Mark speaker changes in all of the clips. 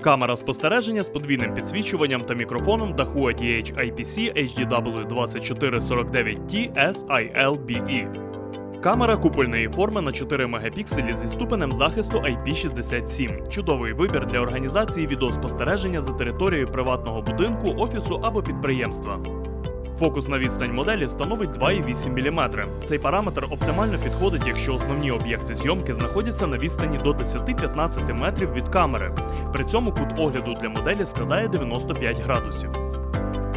Speaker 1: Камера спостереження з подвійним підсвічуванням та мікрофоном Dahua DH IPC HDW2449T SILBE. Камера купольної форми на 4 мегапікселі зі ступенем захисту IP67. Чудовий вибір для організації відеоспостереження за територією приватного будинку, офісу або підприємства. Фокусна відстань моделі становить 2,8 мм. Цей параметр оптимально підходить, якщо основні об'єкти зйомки знаходяться на відстані до 10-15 метрів від камери. При цьому кут огляду для моделі складає 95 градусів.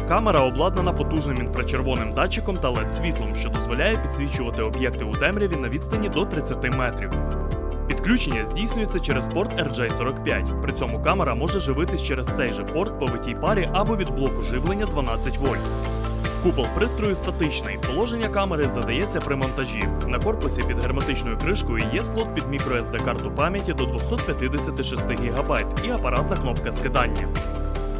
Speaker 1: Камера обладнана потужним інфрачервоним датчиком та led світлом, що дозволяє підсвічувати об'єкти у темряві на відстані до 30 метрів. Підключення здійснюється через порт RJ45. При цьому камера може живитись через цей же порт по витій парі або від блоку живлення 12 вольт. Купол пристрою статичний. Положення камери задається при монтажі. На корпусі під герметичною кришкою є слот під microSD карту пам'яті до 256 ГБ і апаратна кнопка скидання.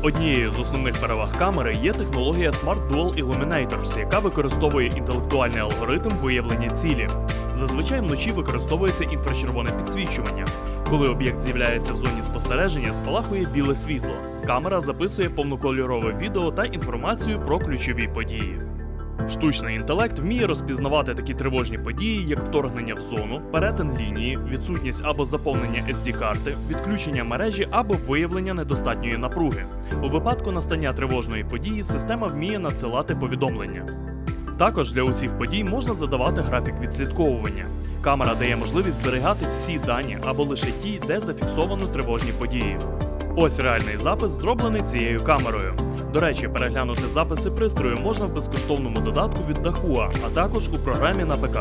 Speaker 1: Однією з основних переваг камери є технологія Smart Dual Illuminators, яка використовує інтелектуальний алгоритм виявлення цілі. Зазвичай вночі використовується інфрачервоне підсвічування. Коли об'єкт з'являється в зоні спостереження, спалахує біле світло. Камера записує повнокольорове відео та інформацію про ключові події. Штучний інтелект вміє розпізнавати такі тривожні події, як вторгнення в зону, перетин лінії, відсутність або заповнення SD-карти, відключення мережі або виявлення недостатньої напруги. У випадку настання тривожної події система вміє надсилати повідомлення. Також для усіх подій можна задавати графік відслідковування. Камера дає можливість зберігати всі дані або лише ті, де зафіксовано тривожні події. Ось реальний запис, зроблений цією камерою. До речі, переглянути записи пристрою можна в безкоштовному додатку від Dahua, а також у програмі на ПК.